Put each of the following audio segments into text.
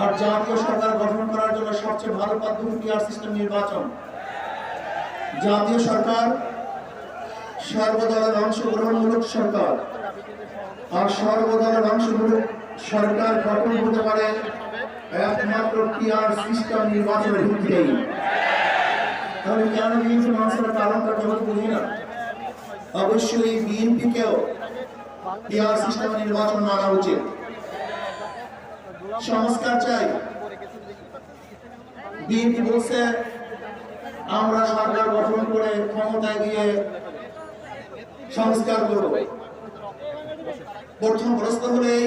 আর জাতীয় সরকার গঠন করার জন্য সবচেয়ে ভালো পদ্ধতি নির্বাচন। জাতীয় সরকার সর্বদলের অংশগ্রহণমূলক সরকার। আর সর্বদলের অংশগ্রহণ সরকার গঠন হতে পারে একমাত্র পিআর সিস্টেম নির্বাচনের ভিত্তিতেই। তাহলে কেন বিএনপি মানুষের কারণটা কেবল বুঝি না? অবশ্যই বিএনপিকেও পিআর সিস্টেম নির্বাচন মানা উচিত। সংস্কার চাই। বিএনপি বলছে আমরা সরকার গঠন করে ক্ষমতায় গিয়ে সংস্কার করব। প্রথম প্রশ্ন হলো এই,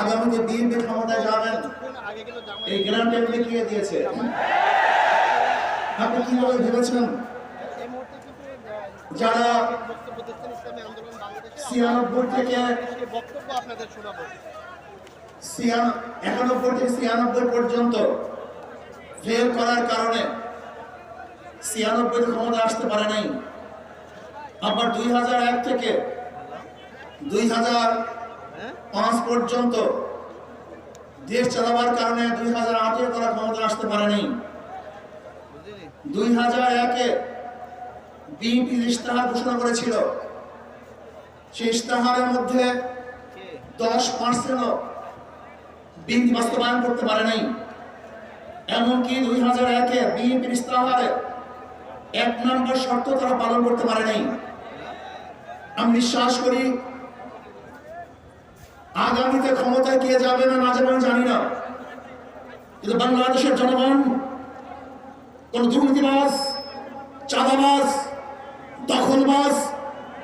আগামীতে বিএনপি ক্ষমতায় যাবেন। এই গ্রান্ট এমনি কে দিয়েছে। আপনি কীভাবে ভেবেছেন? যারা ছিয়ানব্বই থেকে একানব্বই থেকে ছিয়ানব্বই পর্যন্ত ফেল করার কারণে ছিয়ানব্বই ক্ষমতা আসতে পারে নাই। আবার দুই হাজার এক থেকে দুই হাজার পাঁচ পর্যন্ত দেশ চালাবার কারণে দুই হাজার আটের তারা ক্ষমতা আসতে পারে নাই। দুই হাজার একে বিএনপি ইস্তাহার ঘোষণা করেছিল সেই ইস্তাহারের মধ্যে দশ পার্সেন্টও বিএনপি বাস্তবায়ন করতে পারে নাই। এমনকি দুই হাজার একে বিএনপির ইস্তাহারে এক নম্বর শর্ত তারা পালন করতে পারে নাই। আমি বিশ্বাস করি, আগামীতে ক্ষমতায় কে যাবে না না যাবে আমি জানি না। কিন্তু বাংলাদেশের জনগণ, কোন দুর্নীতিবাজ, চাঁদাবাজ, দখলবাজ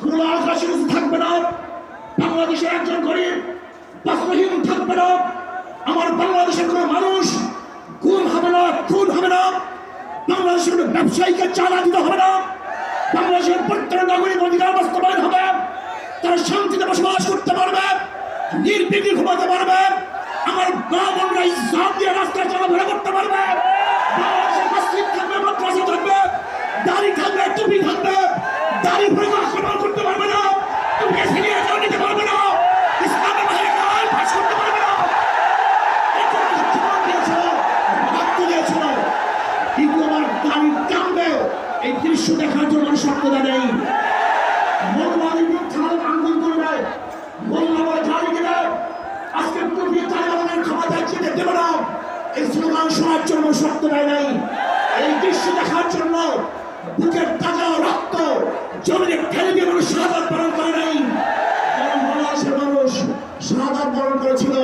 খোলা আকাশের থাকবে না। বাংলাদেশের একজন গরিব, বাস্তবহীন থাকবে না। আমার বাংলাদেশের কোনো মানুষ গুম হবে না, খুন হবে না। বাংলাদেশের কোনো ব্যবসায়ীকে চালা দিতে হবে না। বাংলাদেশের প্রত্যেক নাগরিক অধিকার বাস্তবায়ন হবে। তারা শান্তিতে বসবাস করতে পারবে, নির্বিঘ্নে ঘুমাতে পারবে। আমার মা বোনরা ইসলাম দিয়ে রাস্তায় চলাফেরা করতে পারবে। বাংলাদেশের মসজিদ থাকবে, মাদ্রাসা থাকবে, দাড়ি থাকবে, টুপি থাকবে। দাড়ি ভরে আক্রমণ করতে পারবে না পারবে পারবে জন্য এই দৃশ্য দেখার জন্য মানুষ রক্তদান নেই। মৌলবাদীর বিরুদ্ধে মানুষ আন্দোলন করবে মৌলবাদ জারি দেবে। আজকে টুপি তালেবানের দেবে না। এই স্লোগান শোনার জন্য দেয় নাই। এই দৃশ্য দেখার জন্য বুকের তাজা রক্ত জমিনে ঠেলে দিয়ে মানুষ শাহাদ পালন করে নাই কারণ বাংলাদেশের মানুষ শাহাদ বরণ করেছিল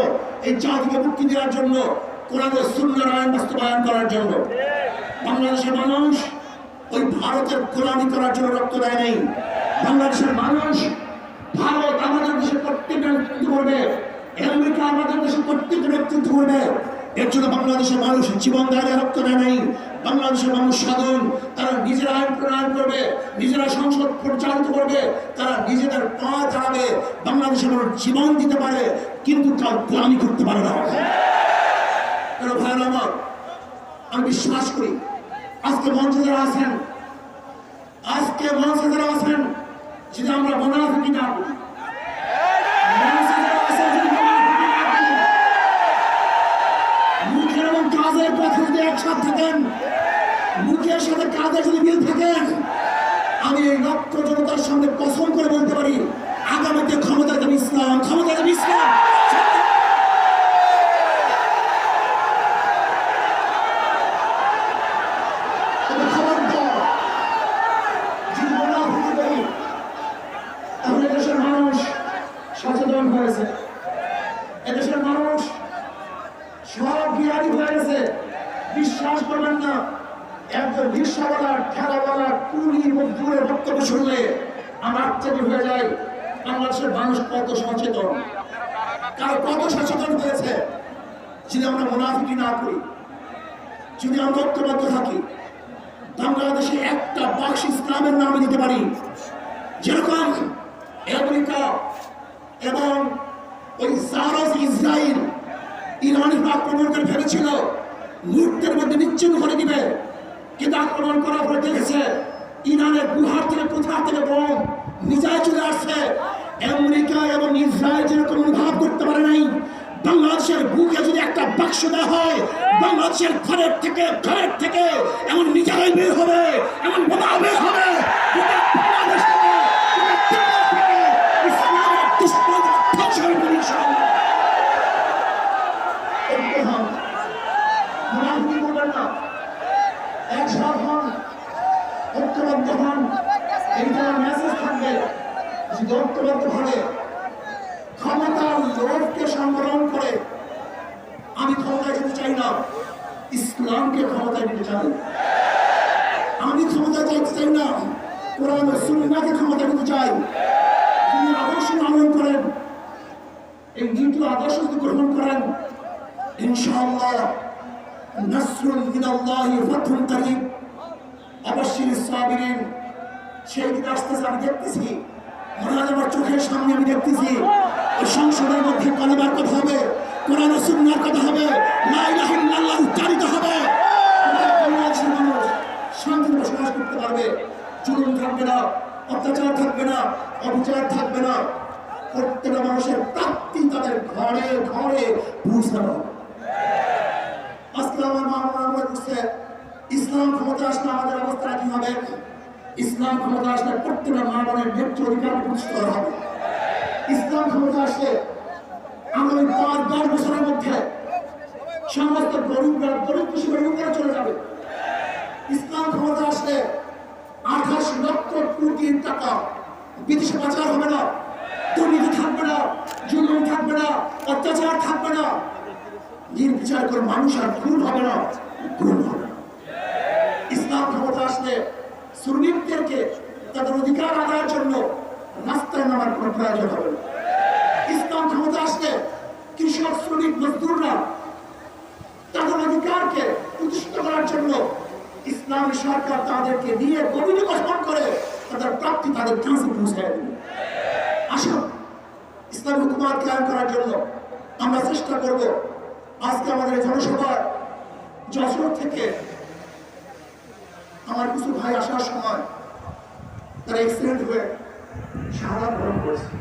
এই জাতিকে মুক্তি দেওয়ার জন্য কোরআনের সুন্দর আইন বাস্তবায়ন করার জন্য। বাংলাদেশের মানুষ ওই ভারতের গোলামি করার জন্য রক্ত দেয় নাই। বাংলাদেশের মানুষ ভারত আমাদের দেশের প্রত্যেকটা নেতৃত্ব করবে, আমেরিকা আমাদের দেশের প্রত্যেকটা নেতৃত্ব করবে। এর জন্য বাংলাদেশের মানুষ জীবন দেয় রক্ত দেয় নাই। বাংলাদেশের মানুষ সাধন তারা নিজেরা আইন প্রণয়ন করবে, নিজেরা সংসদ পরিচালিত করবে, তারা নিজেদের পা দাঁড়াবে বাংলাদেশের মানুষ জীবন দিতে পারে, কিন্তু তার গোলামি করতে পারে না। ভাই আমার, আমি বিশ্বাস করি, আজকে মঞ্চে যারা আছেন, আজকে মঞ্চে যারা আছেন, যদি আমরা মনে রাখি না করি মঞ্চে যারা আছেন যদি মোনাফিকি না করি, মুখের এবং কাজের পথে যদি একসাথ থাকেন মুখের সাথে কাজের যদি মিল থাকেন আমি এই লক্ষ জনতার সামনে কসম করে বলতে পারি আগামীতে ক্ষমতা দেবে ইসলাম ক্ষমতা দেবে ইসলাম। সচেতন হয়েছে এদেশের মানুষ সব জ্ঞানী হয়ে গেছে। বিশ্বাস করবেন না, একজন রিক্সাওয়ালার, ঠেলাওয়ালার কুলি মজদুরের বক্তব্য শুনলে আমার আশ্চর্য হয়ে যায় বাংলাদেশের মানুষ কত সচেতন? কার কত সচেতন হয়েছে? যদি আমরা মুনাফিকি না করি, যদি আমরা ঐক্যবদ্ধ থাকি, বাংলাদেশে একটা বাক্স ইসলামের নামে দিতে পারি। যেরকম আমেরিকা এবং ওই সারস ইসরায়েল ইরানের আক্রমণ করে ফেলেছিল মুহূর্তের মধ্যে নিশ্চিন্ন করে দিবে। কিন্তু আক্রমণ করার পরে দেখেছে ইরানের গুহার থেকে কোথা থেকে বোম? নিজায় চলে আসছে। আমেরিকা এবং ইসরায়েল যেরকম অনুভব করতে পারে নাই, বাংলাদেশের বুকে যদি একটা বাক্স দেওয়া হয়, বাংলাদেশের ঘরের থেকে ঘরের থেকে এমন নিজেরাই বের হবে, এমন বোমা বের হবে, গোটা বাংলাদেশ থেকে, গোটা দুনিয়া থেকে ইসলামের দুশ্মন ধ্বংস হয়ে পড়বে ইনশাআল্লাহ। ঐক্য হন। মুনাফিকি করবেন না। একসাথ হন। ঐক্যবদ্ধ হন। এইটা মেসেজ থাকবে যদি ঐক্যবদ্ধ ভাবে ক্ষমতার লোভকে সংবরণ করে আমি ক্ষমতায় যেতে চাই না ইসলামকে ক্ষমতায় নিতে চাই আমি ক্ষমতায় যেতে চাই না কোরআন ক্ষমতা করতে চাই। তিনি আদর্শ লালন করেন, এই নীতি আদর্শ যদি গ্রহণ করেন, ইনশাআল্লাহ নাসরুল মিনাল্লাহি ফাতহুন করিম অবশ্যই সাবিরিন, সেই দিন আসতেছে আমি দেখতেছি। মনে হয় আমার চোখের সামনে আমি দেখতেছি ওই সংসদের মধ্যে কলেমার কথা হবে কোরআন ও সুন্নাহর কথা হবে লা ইলাহা ইল্লাল্লাহ উচ্চারিত হবে বাংলাদেশের মানুষ শান্তিতে বসবাস করতে পারবে জুলুম থাকবে না অত্যাচার থাকবে না অবিচার থাকবে না প্রত্যেকটা মানুষের প্রাপ্তি তাদের ঘরে ঘরে পৌঁছানো। আজকে আমার মা মনে করছে ইসলাম ক্ষমতা আসলে আমাদের অবস্থাটা কি হবে? ইসলাম ক্ষমতা আসলে প্রত্যেকটা মা বোনের ন্যায্য অধিকার প্রতিষ্ঠিত হবে। ইসলাম ক্ষমতা আসলে আগামী পাঁচ, দশ বছরের মধ্যে সমস্ত গরিবরা গরিব কৃষি উপরে চলে যাবে। ইসলাম ক্ষমতা আসলে আঠাশ লক্ষ কোটি টাকা বিদেশে পাচার হবে না। দুর্নীতি থাকবে না জুলুম থাকবে না অত্যাচার থাকবে না। নির্বিচার করে মানুষ আর খুন হবে না, খুন হবে। ইসলাম ক্ষমতা আসলে শ্রমিকদেরকে তাদের অধিকার আদায়ের জন্য রাস্তায় নামার কোনো প্রয়োজন হবে না। ইসলাম ক্ষমতা আসলে কৃষক, শ্রমিক, মজদুররা তাদের অধিকারকে প্রতিষ্ঠিত করার জন্য ইসলামী সরকার তাদেরকে নিয়ে কমিটি গঠন করে তাদের প্রাপ্তি তাদের কাছে পৌঁছে দেবে। আসুন, ইসলামী হুকুমাত কায়েম করার জন্য আমরা চেষ্টা করব আজকে আমাদের জনসভার যশোর থেকে আমার কিছু ভাই আসার সময় তারা এক্সিডেন্ট হয়ে সারা গ্রহণ করেছে।